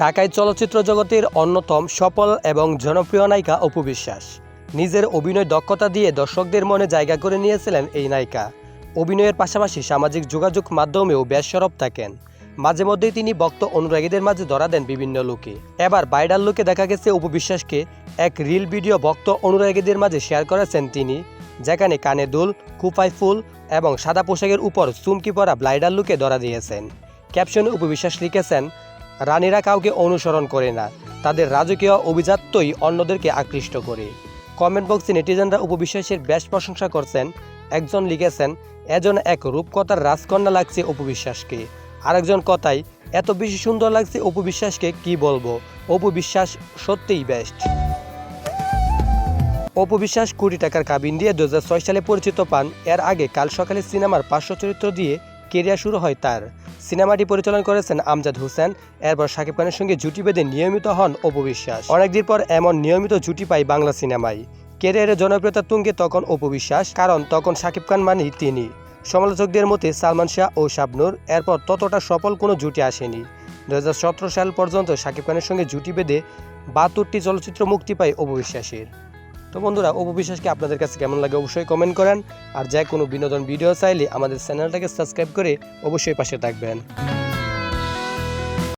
ঢাকায় চলচ্চিত্র জগতের অন্যতম সফল এবং জনপ্রিয় নায়িকা অপু বিশ্বাস। নিজের অভিনয় দক্ষতা দিয়ে দর্শকদের মনে জায়গা করে নিয়েছিলেন এই নায়িকা। অভিনয়ের পাশাপাশি সামাজিক যোগাযোগ মাধ্যমেও বেশ সরব থাকেন। মাঝে মধ্যেই তিনি ভক্ত অনুরাগীদের মাঝে ধরা দেন বিভিন্ন লুকে। এবার ভাইরাল লুকে দেখা গেছে অপু বিশ্বাসকে এক রিল ভিডিও ভক্ত অনুরাগীদের মাঝে শেয়ার করেছেন তিনি, যেখানে কানে দুল কুপাই ফুল এবং সাদা পোশাকের উপর চুমকি পরা ব্লাইডার লুকে ধরা দিয়েছেন। ক্যাপশনে উপবিশ্বাস লিখেছেন রানীরা কাউকে অনুসরণ করে না। তাদের রাজকীয় অভিজাত্যই অন্যদেরকে আকৃষ্ট করে। কমেন্ট বক্সে নেটিজেনরা উপবিশ্বাসের বেশ প্রশংসা করছেন। একজন লিখেছেন, এজন এক রূপকথার রাজকন্যা লাগছে উপবিশ্বাসকে। আরেকজন কথায়, এত বেশি সুন্দর লাগছে উপবিশ্বাসকে কি বলব? অপবিশ্বাস সত্যিই বেস্ট অপবিশ্বাস কোটি টাকার কাবিন দিয়ে দু হাজার ছয় সালে পরিচিত পান। এর আগে কাল সকালে সিনেমার পার্শ্ব চরিত্র দিয়ে কেরিয়ার শুরু হয় তার। সিনেমাটি পরিচালনা করেছেন আমজাদ হোসেন, এরপর শাকিব খানের সঙ্গে জুটি বেঁধে নিয়মিত হন অপবিশ্বাস অনেকদিন পর এমন নিয়মিত জুটি পায় বাংলা সিনেমায়। কেরিয়ারের জনপ্রিয়তা তুঙ্গে তখন অপবিশ্বাস কারণ তখন শাকিব খান মানেই তিনি। সমালোচকদের মতে সালমান শাহ ও শাবনুর, এরপর ততটা সফল কোনো জুটি আসেনি। দু হাজার সতেরো সাল পর্যন্ত শাকিব খানের সঙ্গে জুটি বেঁধে বাহাত্তরটি চলচ্চিত্র মুক্তি পায় অপবিশ্বাসের তো বন্ধুরা, অপবিশ্বাসকে আপনাদের কাছে কেমন লাগে অবশ্যই কমেন্ট করেন। আর যাই কোনো বিনোদন ভিডিও চাইলে আমাদের চ্যানেলটাকে সাবস্ক্রাইব করে অবশ্যই পাশে থাকবেন।